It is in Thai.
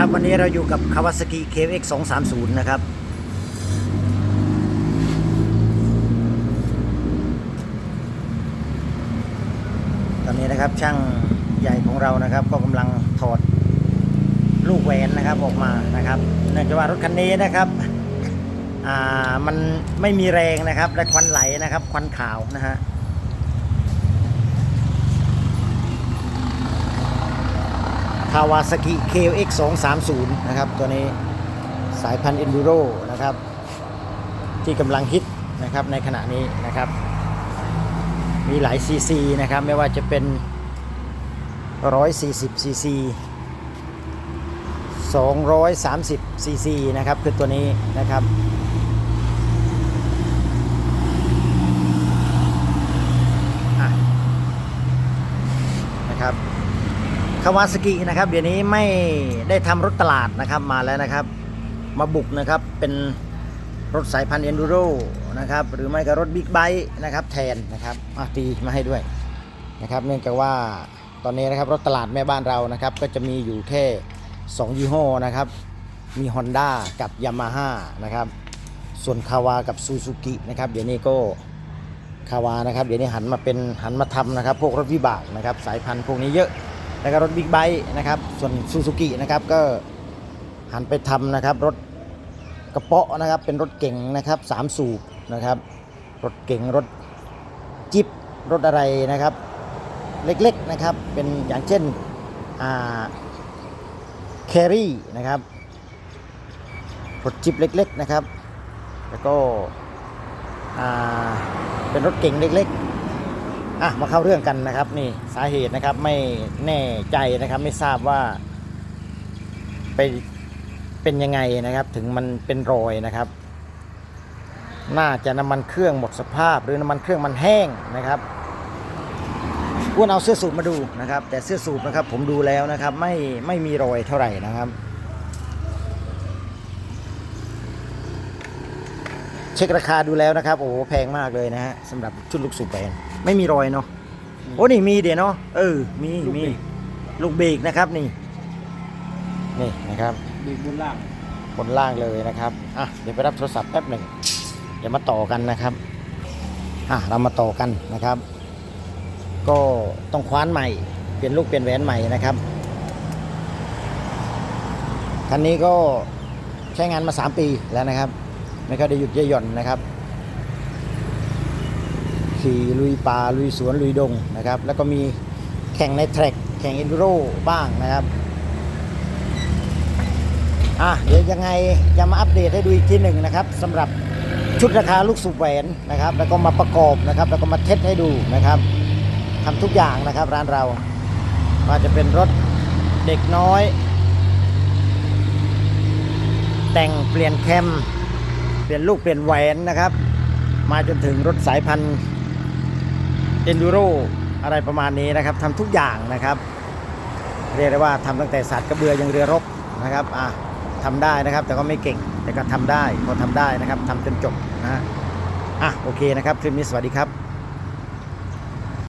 นี้เราอยู่กับ Kawasaki KX 230นะครับ ตอนนี้นะครับช่างใหญ่ของเรานะครับ ก็กำลังถอดลูกแหวนนะครับออกมานะครับเนื่องจากว่ารถคันนี้นะครับอ่ามันไม่มีแรงนะครับและควันไหลนะครับ ควันขาวนะฮะ คาวาซากิ KX 230นะครับ ตัวนี้สายพันธุ์ Enduro นะครับ ที่กำลังฮิตนะครับในขณะนี้นะครับ มีหลายซีซีนะครับ ไม่ว่าจะเป็น 140ซีซี230ซีซีนะครับ คือตัวนี้นะครับ อะนะครับ คาวาสกินะครับ เดี๋ยวนี้ไม่ได้ทำรถตลาดนะครับมาแล้วนะครับ มาบุกนะครับเป็นรถสายพันธุ์เอนดูโรนะครับหรือไม่ก็รถบิ๊กไบค์นะครับแทนนะครับอะตีมาให้ด้วยนะครับ เนื่องจากว่าตอนนี้นะครับรถตลาดแม่บ้านเรานะครับ ก็จะมีอยู่แค่ 2 ยี่ห้อนะครับ มี Honda กับ Yamaha นะครับ ส่วนคาวากับซูซูกินะครับเดี๋ยวนี้ก็คาวานะครับเดี๋ยวนี้หันมาเป็นหันมาทำนะครับ พวกรถวิบากนะครับ สายพันธุ์พวกนี้เยอะ แล้วก็รถบิ๊กไบค์นะครับส่วนซูซูกินะครับก็หันไปทำนะครับรถกระเป๋อนะครับเป็นรถเก๋งนะครับสามสูบนะครับรถเก๋งรถจิบรถอะไรนะครับ เล็กๆนะครับเป็นอย่างเช่นอ่าแครี่นะครับรถจิบเล็กๆนะครับ แล้วก็เป็นรถเก๋งเล็กๆ อะมาเข้าเรื่องกันนะครับนี่สาเหตุนะครับไม่แน่ใจนะครับไม่ทราบว่าไปเป็นยังไงนะครับ ถึงมันเป็นรอยนะครับ น่าจะน้ำมันเครื่องหมดสภาพ หรือน้ำมันเครื่องมันแห้งนะครับอ้วนเอาเสื้อสูบมาดูนะครับ แต่เสื้อสูบนะครับผมดูแล้วนะครับ ไม่ไม่มีรอยเท่าไหร่นะครับ เช็คราคาดูแล้วนะครับ โอ้โหแพงมากเลยนะฮะสำหรับชุดลูกสูบแบนไม่มีรอยเนาะโอ้นี่มีเดี๋ยวเนาะเออมีมีลูกเบรกนะครับนี่ นี่นะครับบีบบนล่างบนล่างเลยนะครับอะเดี๋ยวไปรับโทรศัพท์แป๊บหนึ่งเดี๋ยวมาต่อกันนะครับอะเรามาต่อกันนะครับ ก็ต้องคว้านใหม่ เปลี่ยนลูกเปลี่ยนแหวนใหม่นะครับคันนี้ก็ใช้งานมา 3 ปีแล้วนะครับ ไม่ค่อยได้หยุดยอะหย่อนนะครับขี่ลุยป่าลุยสวนลุยดงนะครับ แล้วก็มีแข่งในแทร็กแข่งเอนดูโรบ้างนะครับอะเดี๋ยวยังไงจะมาอัปเดตให้ดูอีกทีหนึ่งนะครับสำหรับชุดราคาลูกสูบแหวนนะครับ แล้วก็มาประกอบนะครับ แล้วก็มาเทสให้ดูนะครับทำทุกอย่างนะครับร้านเราว่าจะเป็นรถเด็กน้อย แต่งเปลี่ยนแคม เปลี่ยนลูกเปลี่ยนแหวนนะครับ มาจนถึงรถสายพันธุ์เอนดูโรอะไรประมาณนี้นะครับทำทุกอย่างนะครับ เรียกได้ว่าทำตั้งแต่สัตว์กระเบือยังเรือรบนะครับอะทำได้นะครับ แต่ก็ไม่เก่งแต่ก็ทำได้พอทำได้นะครับทำจนจบนะฮะอะโอเคนะครับคลิปนี้สวัสดีครับ